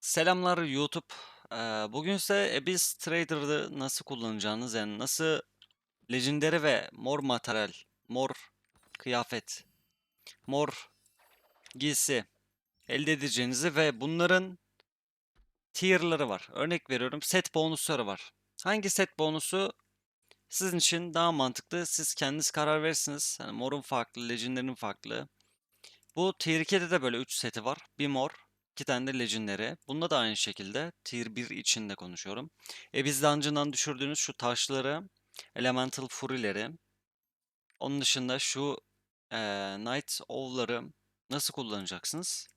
Selamlar YouTube. Bugün size Abyss Trader'ı nasıl kullanacağınız, yani nasıl Legendary ve mor materyal, mor kıyafet, mor giysi elde edeceğinizi ve bunların tier'ları var. Örnek veriyorum set bonusları var. Hangi set bonusu sizin için daha mantıklı? Siz kendiniz karar verirsiniz. Yani morun farklı, Legendary'nin farklı. Bu Tier 2'de de böyle 3 seti var. Bir mor, iki tane de Legendary. Bunda da aynı şekilde Tier 1 içinde konuşuyorum. E biz Dungeon'dan düşürdüğünüz şu taşları, Elemental Fury'leri, onun dışında şu eee Night Owl'ları nasıl kullanacaksınız?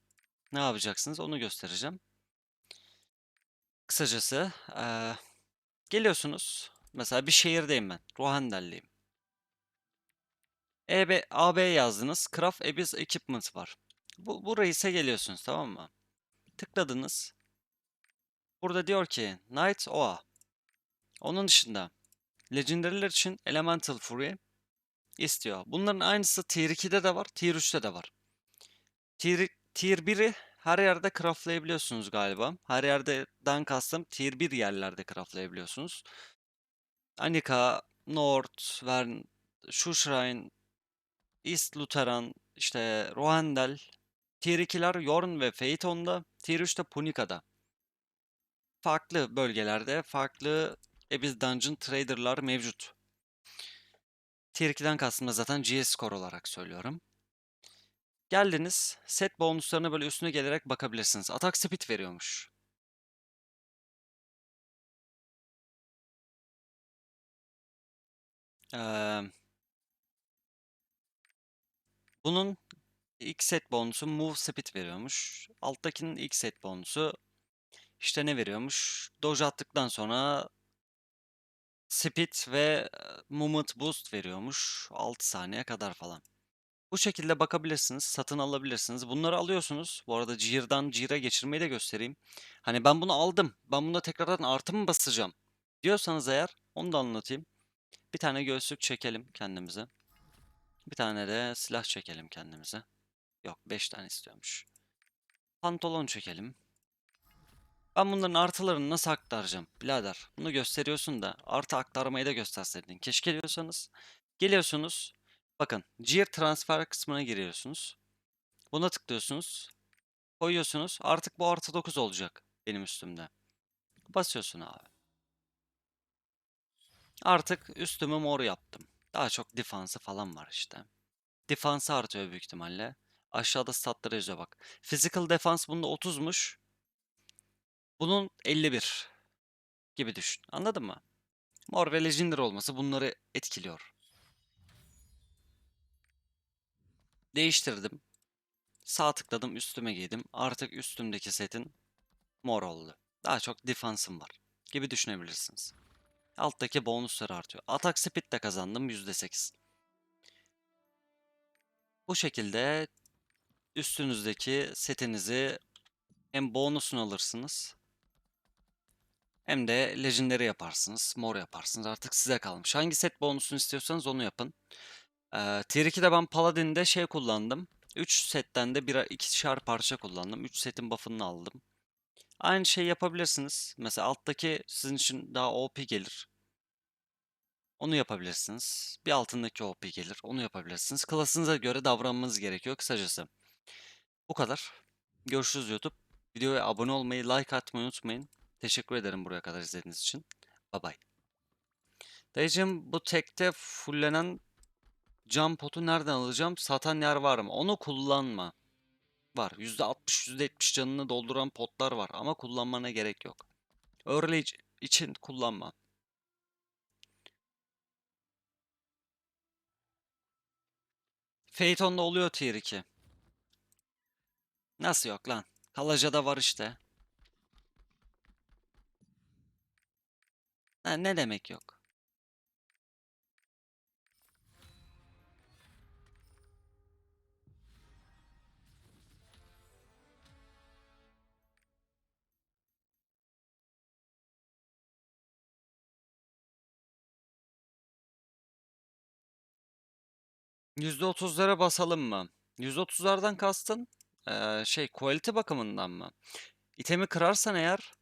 Ne yapacaksınız? Onu göstereceğim. Kısacası eee, geliyorsunuz. Mesela bir şehirdeyim ben. Rohandel'liyim. EB, AB yazdınız. Craft Abyss Equipment var. Bu, bu reise geliyorsunuz tamam mı? Tıkladınız. Burada diyor ki Knight Oa. Onun dışında Legendary'ler için Elemental Fury istiyor. Bunların aynısı Tier 2'de de var, Tier 3'te de var. Tier, tier 1'i her yerde craftlayabiliyorsunuz galiba. Her yerden kastım Tier 1 yerlerde craftlayabiliyorsunuz. Anika, North, Vern, Shrine, East Lutheran, işte Rohandel, Tier 2'ler Yorn ve Phaeton'da, Tier 3'te Punika'da. Farklı bölgelerde farklı Abyss Dungeon Trader'lar mevcut. Tier 2'den kastım da zaten GS score olarak söylüyorum. Geldiniz, set bonuslarına böyle üstüne gelerek bakabilirsiniz. Attack speed veriyormuş. Ee, bunun ilk set bonusu move speed veriyormuş. Alttakinin ilk set bonusu işte ne veriyormuş? Doge attıktan sonra speed ve e, movement boost veriyormuş. 6 saniye kadar falan. Bu şekilde bakabilirsiniz, satın alabilirsiniz. Bunları alıyorsunuz. Bu arada Gear'dan Gear'a geçirmeyi de göstereyim. Hani ben bunu aldım. Ben bunda tekrardan artı mı basacağım? Diyorsanız eğer onu da anlatayım. Bir tane göğüslük çekelim kendimize. Bir tane de silah çekelim kendimize. Yok 5 tane istiyormuş. Pantolon çekelim. Ben bunların artılarını nasıl aktaracağım? Birader bunu gösteriyorsun da artı aktarmayı da gösterseydin. Keşke diyorsanız. Geliyorsunuz. Bakın Gear transfer kısmına giriyorsunuz. Buna tıklıyorsunuz. Koyuyorsunuz. Artık bu artı 9 olacak benim üstümde. Basıyorsun abi. Artık üstümü mor yaptım. Daha çok defansı falan var işte. Defansı artıyor büyük ihtimalle. Aşağıda statları yazıyor bak. Physical defense bunda 30'muş. Bunun 51 gibi düşün. Anladın mı? Mor ve Legendary olması bunları etkiliyor. Değiştirdim. Sağ tıkladım üstüme giydim. Artık üstümdeki setin mor oldu. Daha çok defansım var gibi düşünebilirsiniz. Alttaki bonuslar artıyor. Atak speed de kazandım %8. Bu şekilde üstünüzdeki setinizi hem bonusunu alırsınız hem de legendary yaparsınız, mor yaparsınız. Artık size kalmış. Hangi set bonusunu istiyorsanız onu yapın. Ee, Tier 2'de ben Paladin'de şey kullandım. 3 setten de birer ikişer parça kullandım. 3 setin buff'ını aldım. Aynı şeyi yapabilirsiniz. Mesela alttaki sizin için daha OP gelir. Onu yapabilirsiniz. Bir altındaki OP gelir. Onu yapabilirsiniz. Klasınıza göre davranmanız gerekiyor kısacası. Bu kadar. Görüşürüz YouTube. Videoya abone olmayı, like atmayı unutmayın. Teşekkür ederim buraya kadar izlediğiniz için. Bye bye. Dayıcım bu tekte fullenen cam potu nereden alacağım? Satan yer var mı? Onu kullanma. Var. %60, %70 canını dolduran potlar var ama kullanmana gerek yok. Early için kullanma. Phaeton'da oluyor tier 2. Nasıl yok lan? Kalaca'da var işte. Ha, ne demek yok? %30'lara basalım mı? %30'lardan kastın eee, şey quality bakımından mı? İtemi kırarsan eğer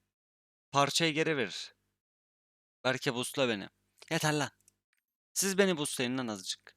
parçayı geri verir. Berke boostla beni. Yeter lan. Siz beni boostlayın lan azıcık.